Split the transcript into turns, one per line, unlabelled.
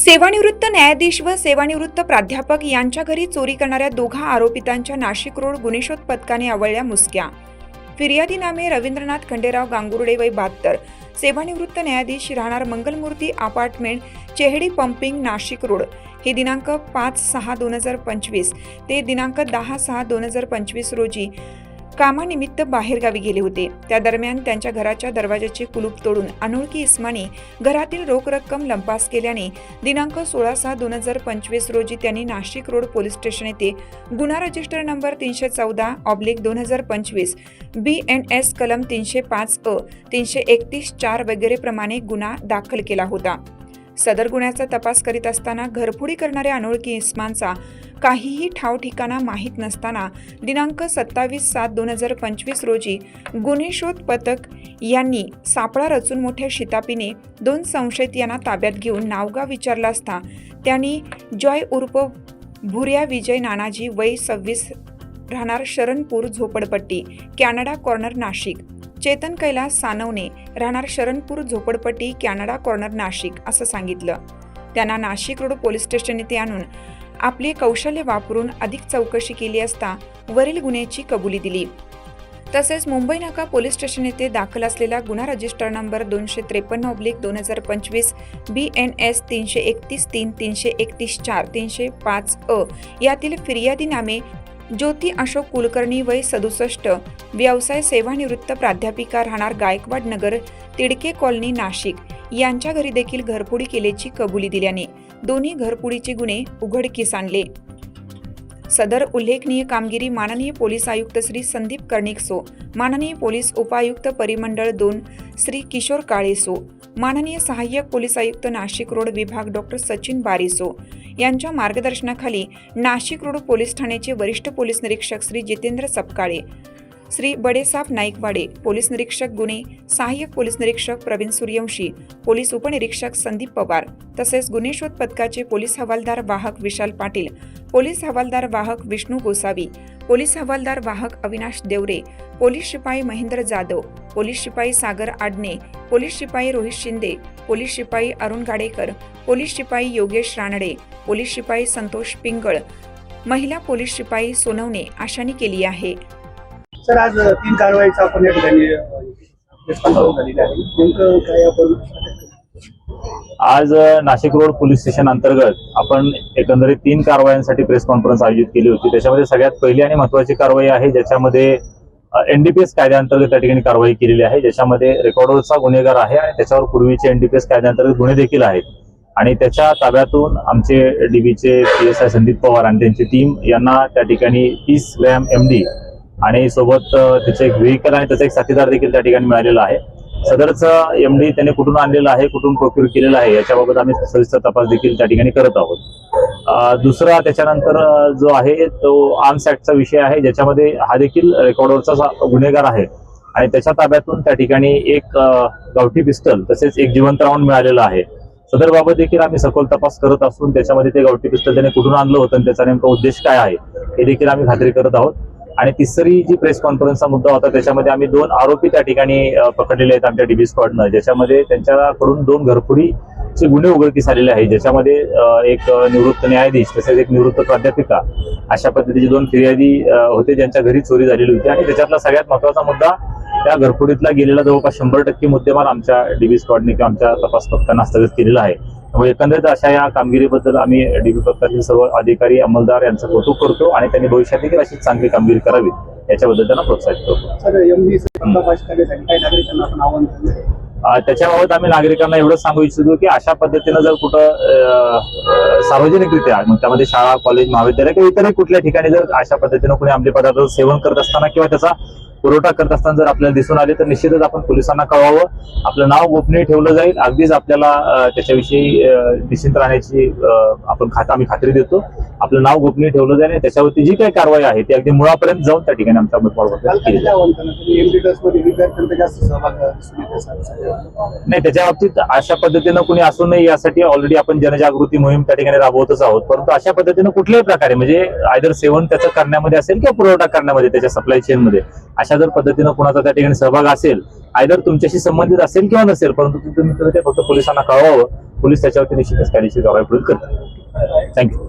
सेवानिवृत्त न्यायाधीश व सेवानिवृत्त प्राध्यापक यांच्या घरी चोरी करणाऱ्या दोघा आरोपितांच्या नाशिक रोड गुन्हेशोध पथकाने आवळल्या मुसक्या. फिर्यादी नामे रवींद्रनाथ खंडेराव गांगुर्डे वय बहात्तर. सेवानिवृत्त न्यायाधीश राहणार Mangalmurti apartment Chehdi pumping Nashik road. हे दिनांक पाच सहा दोन हजार पंचवीस. ते दिनांक दहा सहा दोन हजार पंचवीस रोजी कामानिमित्त बाहेरगावी गेले होते. त्या दरम्यान त्यांच्या घराच्या दरवाजाचे कुलूप तोडून अनोळखी इस्मानी घरातील रोख रक्कम लंपास केल्याने दिनांक सोळा सहा दोन हजार पंचवीस रोजी त्यांनी नाशिक रोड पोलीस स्टेशन येथे गुन्हा रजिस्टर नंबर तीनशे चौदा ऑब्लिक दोन हजार पंचवीस बी एन एस कलम तीनशे पाच अ तीनशे एकतीस चार वगैरे प्रमाणे गुन्हा दाखल केला होता. सदर गुन्ह्याचा तपास करीत असताना घरफोडी करणाऱ्या अनोळखी इस्मांचा काहीही ठाव ठिकाणा माहीत नसताना दिनांक सत्तावीस सात दोन हजार पंचवीस रोजी गुन्हे शोध पथक यांनी सापळा रचून मोठ्या शितापीने दोन संशयित यांना ताब्यात घेऊन नावगाव विचारला असता त्यांनी जॉय उर्फ भुर्या विजय नानाजी वय सव्वीस राहणार शरणपूर झोपडपट्टी कॅनडा कॉर्नर नाशिक. चेतन कैलास सानवणे राहणार शरणपूर झोपडपट्टी कॅनडा कॉर्नर नाशिक असं सांगितलं. त्यांना नाशिक रोड पोलीस स्टेशन येथे आणून आपले कौशल्य वापरून अधिक चौकशी केली असता वरील गुन्ह्याची कबुली दिली. तसेच मुंबई नाका पोलीस स्टेशन येथे दाखल असलेला गुन्हा रजिस्टर नंबर दोनशे त्रेपन्न ऑब्लिक दोन हजार पंचवीस बी एन एस तीनशे एकतीस तीन तीनशे एकतीस चार तीनशे पाच अ यातील फिर्यादी नामे ज्योती अशोक कुलकर्णी वय सदुसष्ट व्यवसाय सेवानिवृत्त प्राध्यापिका राहणार गायकवाड नगर तिडके कॉलनी नाशिक. यांच्या घरी देखील घरफोडी केल्याची कबुली दिल्याने दोन्ही घरफोडीचे गुन्हे उघडकीस आणले. सदर उल्लेखनीय कामगिरी माननीय पोलीस आयुक्त श्री संदीप कर्णिकसो माननीय पोलीस उपायुक्त परिमंडळ दोन श्री किशोर काळेसो माननीय सहाय्यक पोलीस आयुक्त नाशिक रोड विभाग डॉक्टर सचिन बारिसो यांच्या मार्गदर्शनाखाली नाशिक रोड पोलीस ठाण्याचे वरिष्ठ पोलीस निरीक्षक श्री जितेंद्र सपकाळे श्री बडेसाफ नाईकवाडे पोलीस निरीक्षक गुन्हे सहाय्यक पोलीस निरीक्षक प्रवीण सूर्यवंशी पोलीस उपनिरीक्षक संदीप पवार तसेच गुन्हे शोध पथकाचे पोलीस हवालदार वाहक विशाल पाटील पोलीस हवालदार वाहक विष्णू गोसावी पोलीस हवालदार वाहक अविनाश देवरे पोलीस शिपाई महेंद्र जाधव पोलीस शिपाई सागर आडणे पोलीस शिपाई रोहित शिंदे पोलीस शिपाई अरुण गाडेकर पोलीस शिपाई योगेश रानडे पोलीस शिपाई संतोष पिंगळ महिला पोलीस शिपाई सोनवणे आशानी केली आहे.
सर आज तीन कारवाईचा आपण या ठिकाणी नेमकं काय आपण
आज नाशिक रोड पोलीस स्टेशन अंतर्गत आपण एकंदरीत तीन कारवायांसाठी प्रेस कॉन्फरन्स आयोजित केली होती. त्याच्यामध्ये सगळ्यात पहिली आणि महत्वाची कारवाई आहे ज्याच्यामध्ये एनडीपीएस कायद्याअंतर्गत त्या ठिकाणी कारवाई केलेली आहे. ज्याच्यामध्ये रेकॉर्डरचा गुन्हेगार आहे आणि त्याच्यावर पूर्वीचे एनडीपीएस कायद्याअंतर्गत गुन्हे देखील आहेत. आणि त्याच्या ताब्यातून आमचे डीबीचे P S I Sandeep Pawar आणि त्यांची टीम यांना त्या ठिकाणी तीस ग्रॅम एम डी आणि सोबत त्याचे एक व्हेकल आणि त्याचा एक साथीदार देखील त्या ठिकाणी मिळालेला आहे. सदरचं एमडी त्याने कुठून आणलेला आहे कुठून प्रोक्युर केलेला आहे याच्याबाबत आम्ही सविस्तर तपास देखील त्या ठिकाणी करत आहोत. दुसरा त्याच्यानंतर जो आहे तो आर्म्स ऍक्टचा विषय आहे ज्याच्यामध्ये हा देखील रेकॉर्डवरचा गुन्हेगार आहे. आणि त्याच्या ताब्यातून त्या ठिकाणी एक गावठी पिस्टल तसेच एक जिवंत राऊंड मिळालेला आहे. सदर बाबत देखील आम्ही सखोल तपास करत असून त्याच्यामध्ये ते गावठी पिस्टल त्याने कुठून आणलं होतं आणि त्याचा नेमका उद्देश काय आहे हे देखील आम्ही खात्री करत आहोत. आणि तिसरी जी प्रेस कॉन्फरन्सचा मुद्दा होता त्याच्यामध्ये आम्ही दोन आरोपी त्या ठिकाणी पकडलेले आहेत आमच्या डीबी स्क्वॉडनं ज्याच्यामध्ये त्यांच्याकडून दोन घरफोडीचे गुन्हे उघडकीस आलेले आहेत. ज्याच्यामध्ये एक निवृत्त न्यायाधीश तसेच एक निवृत्त प्राध्यापिका अशा पद्धतीचे दोन फिर्यादी होते ज्यांच्या घरी चोरी झालेली होती. आणि त्याच्यातला सगळ्यात महत्त्वाचा मुद्दा त्या घरफोडीतला गेलेला जवळपास शंभर टक्के मुद्देमाल आमच्या डीबी स्क्वॉडने किंवा आमच्या तपास पथकानं हस्तगत केलेला आहे. त्यामुळे एकंदरीत अशा या कामगिरीबद्दल आम्ही डीबी पथकातील सर्व अधिकारी अंमलदार यांचं कौतुक करतो आणि त्यांनी भविष्यात देखील अशी चांगली कामगिरी करावी याच्याबद्दल त्यांना प्रोत्साहित करतो.
डी
त्याच्याबाबत आम्ही नागरिकांना एवढंच सांगू इच्छितो की अशा पद्धतीनं जर कुठं सार्वजनिकरित्या मग त्यामध्ये शाळा कॉलेज महाविद्यालय किंवा इतरही कुठल्या ठिकाणी जर अशा पद्धतीनं कोणी अंमली पदार्थ सेवन करत असताना किंवा त्याचा पुरवठा करत असताना जर आपल्याला दिसून आले तर निश्चितच आपण पोलिसांना कळवावं. आपलं नाव गोपनीय ठेवलं जाईल. अगदीच आपल्याला त्याच्याविषयी निश्चिंत राहण्याची आपण खात आम्ही खात्री देतो. आपलं नाव गोपनीय ठेवलं जाईल आणि त्याच्यावरती जी काही कारवाई आहे ती अगदी मुळापर्यंत जाऊन त्या ठिकाणी
असाल.
नाही त्याच्या बाबतीत अशा पद्धतीनं कुणी असू नये यासाठी ऑलरेडी आपण जनजागृती मोहीम त्या ठिकाणी राबवतच आहोत. परंतु अशा पद्धतीनं कुठल्याही प्रकारे म्हणजे आयदर सेवन त्याचं करण्यामध्ये असेल किंवा पुरवठा करण्यामध्ये त्याच्या सप्लाय चेन मध्ये अशा जर पद्धतीनं कुणाचा त्या ठिकाणी सहभाग असेल आयदर तुमच्याशी संबंधित असेल किंवा नसेल परंतु तुम्ही ते फक्त पोलिसांना कळवावं पोलीस त्याच्यावरती निश्चितच कायदेशीर कारवाई पुढे करतात थँक्यू